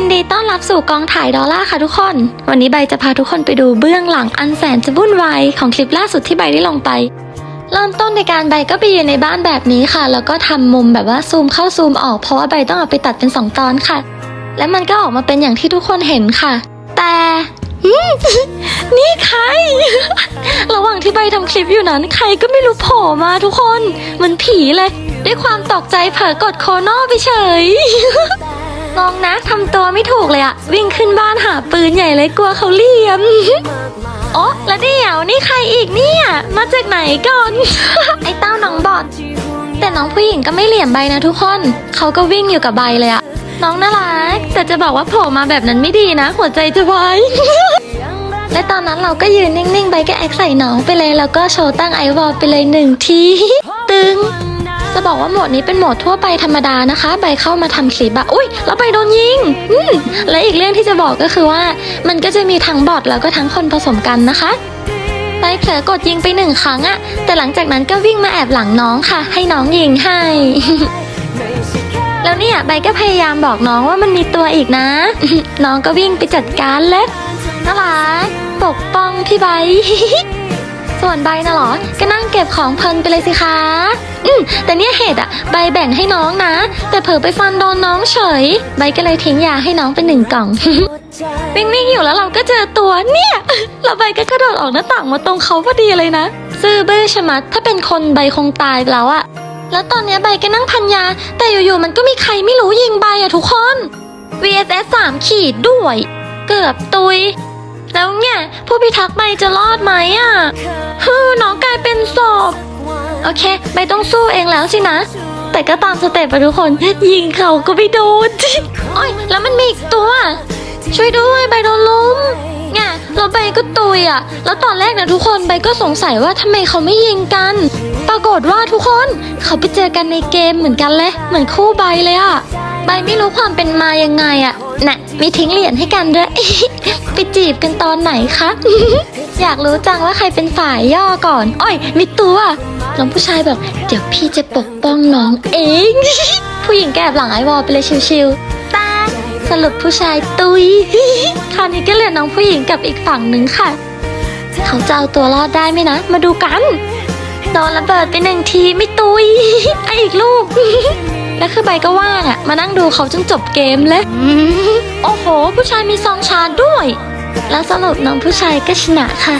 นดีต้อนรับสู่กองถ่ายดอลล่าค่ะทุกคน วันนี้ใบจะพาทุกคนไปดูเบื้องหลังอันแสนจะวุ่นวายของคลิปล่าสุดที่ใบได้ลงไป เริ่มต้นในการใบก็ไปยืนในบ้านแบบนี้ค่ะ แล้วก็ทำมุมแบบว่าซูมเข้าซูมออกเพราะว่าใบต้องเอาไปตัดเป็นสองตอนค่ะ และมันก็ออกมาเป็นอย่างที่ทุกคนเห็นค่ะ แต่นี่ใคร ระหว่างที่ใบทำคลิปอยู่นั้น ใครก็ไม่รู้โผล่มาทุกคนเหมันผีเลย ด้วยความตกใจเผลอกดโคโน่ไปเฉย งงนะทำตัวไม่ถูกเลยอะวิ่งขึ้นบ้านหาปืนใหญ่เลยกลัวเขาเลียม โอ๊ะแล้วเดี๋ยวนี่ใครอีกเนี่ย มาจากไหนก่อน ไอ้เต้าน้องบอดแต่น้องผู้หญิงก็ไม่เหลี่ยมใบนะทุกคน เขาก็วิ่งอยู่กับใบเลยอะน้องน่ารัก แต่จะบอกว่าโผล่มาแบบนั้นไม่ดีนะ หัวใจจะวายและตอนนั้นเราก็ยืนนิ่งๆ ใบก็แอคใส่น้องไปเลยแล้วก็โชว์ตั้งไอวอลไปเลยหนึ่งที ตึง จะบอกว่าโหมดนี้เป็นโหมดทั่วไปธรรมดานะคะ ใบเข้ามาทำคลิปอะอุ้ยแล้วใบโดนยิงอืมและอีกเรื่องที่จะบอกก็คือว่า มันก็จะมีทั้งบอทแล้วก็ทั้งคนผสมกันนะคะใบเผลอกดยิงไปหนึ่งครั้งอะแต่หลังจากนั้นก็วิ่งมาแอบหลังน้องค่ะ ให้น้องยิงให้ แล้วเนี่ยใบก็พยายามบอกน้องว่ามันมีตัวอีกนะ น้องก็วิ่งไปจัดการเลยน่ารักปกป้องพี่ใบ ส่วนใบน่ะเหรอ ก็นั่งเก็บของเพลินไปเลยสิคะ อืมแต่เนี่ยเห็ดอะใบแบ่งให้น้องนะ แต่เผลอไปฟันโดนน้องเฉย ใบก็เลยทิ้งยาให้น้องเป็นหนึ่งกล่องวิ่งวิ่งๆอยู่แล้วเราก็เจอตัวเนี่ยเราใบก็กระโดดออกหน้าต่างมาตรงเขาพอดีเลยนะ ซื่อเบื้อชะมัดถ้าเป็นคนใบคงตายไปแล้วอะแล้วตอนเนี้ยใบก็นั่งพันยา แต่อยู่ๆมันก็มีใครไม่รู้ยิงใบอะทุกคน VSS 3ขีดด้วย เกือบตุย แล้วเนี่ยผู้พิทักษ์ใบจะรอดไหมอะฮือน้องกลายเป็นศพ โอเคใบต้องสู้เองแล้วสินะ แต่ก็ตามสเต็ปไปทุกคน ยิงเขาก็ไม่โดนโอ้ยแล้วมันมีอีกตัว ช่วยด้วยใบโดนล้มไงแล้วใบก็ตุยอะ แล้วตอนแรกนะทุกคนใบก็สงสัยว่าทำไมเขาไม่ยิงกัน ปรากฏว่าทุกคนเขาไปเจอกันในเกมเหมือนกันเลยเหมือนคู่ใบเลยอะ ใบไม่รู้ความเป็นมายังไงอะน่ะมีทิ้งเหรียญให้กันด้วย ไปจีบกันตอนไหนคะ อยากรู้จังว่าใครเป็นฝ่ายย่อก่อนอ้อยมีตัวน้องผู้ชายบอก เดี๋ยวพี่จะปกป้องน้องเอง ผู้หญิงแก็แอบหลังไอวอลไปเลยชิวๆตาสรุปผู้ชายตุยคราวนี้ก็เหลือน้องผู้หญิงกับอีกฝั่งหนึ่งค่ะ เขาจะเอาตัวรอดได้ไหมนะ มาดูกันโดนระเบิดไปหนึ่งทีไม่ตุยไออีกลูก แล้วคือใบก็ว่างอะมานั่งดูเขาจนจบเกมเลยโอ้โห ผู้ชายมีซองชาด้วย แล้วสรุปน้องผู้ชายก็ชนะค่ะ